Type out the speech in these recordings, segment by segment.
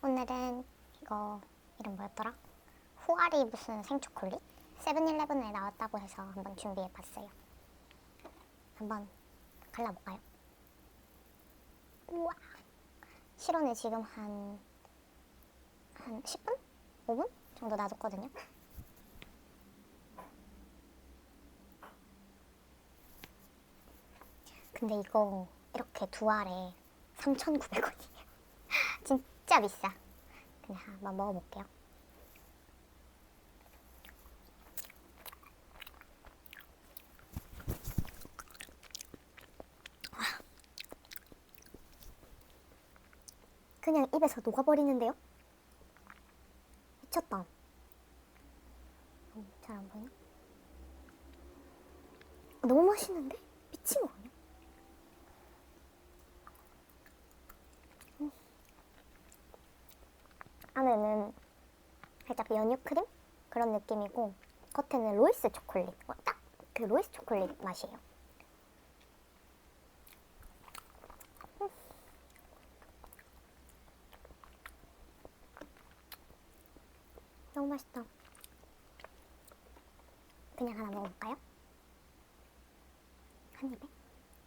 오늘은 이거 이름 뭐였더라? 호아리 무슨 생초콜릿? 세븐일레븐에 나왔다고 해서 한번 준비해봤어요. 한번 갈라볼까요? 우와! 실온에 지금 한, 한 10분? 5분? 정도 놔뒀거든요. 근데 이거 이렇게 두 알에 3,900원이에요. 진짜. 비싸. 그냥 한번 먹어볼게요. 그냥 입에서 녹아버리는데요? 미쳤다. 잘 안 보이나? 너무 맛있는데? 미친 거 아니야? 음. 안에는 살짝 연유 크림 그런 느낌이고 겉에는 로이스 초콜릿 어, 딱그 로이스 초콜릿 맛이에요. 음. 너무 맛있다. 그냥 하나 먹어볼까요? 한 입에?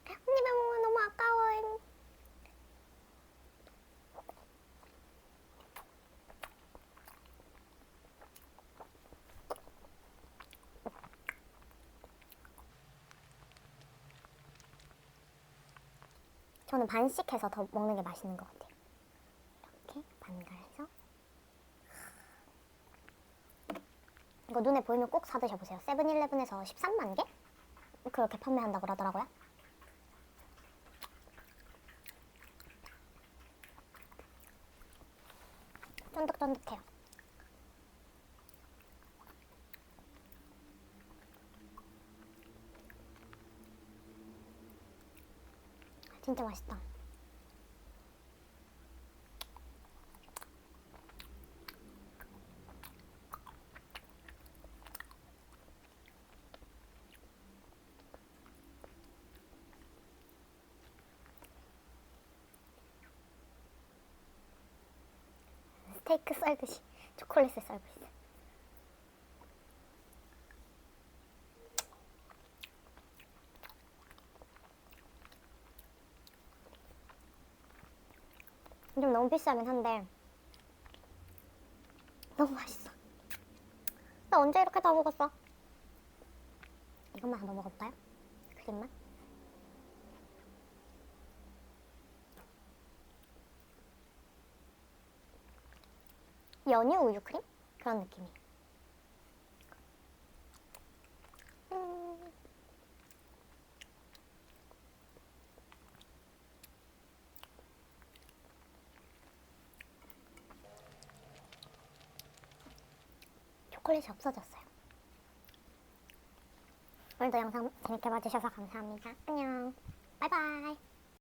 한 입에 먹으면 너무 아까워. 저는 반씩 해서 더 먹는 게 맛있는 것 같아요. 이렇게 반갈해서 이거 눈에 보이면 꼭 사 드셔보세요. 세븐일레븐에서 13만 개? 그렇게 판매한다고 하더라고요. 쫀득쫀득해요. 진짜 맛있다. 스테이크 썰듯이 초콜릿을 썰고 있어. 좀 너무 비싸긴 한데 너무 맛있어. 나 언제 이렇게 다 먹었어? 이것만 한번 먹어볼까요? 크림만? 연유 우유 크림? 그런 느낌이. 음. 초콜릿이 없어졌어요. 오늘도 영상 재밌게 봐주셔서 감사합니다. 안녕. 바이바이.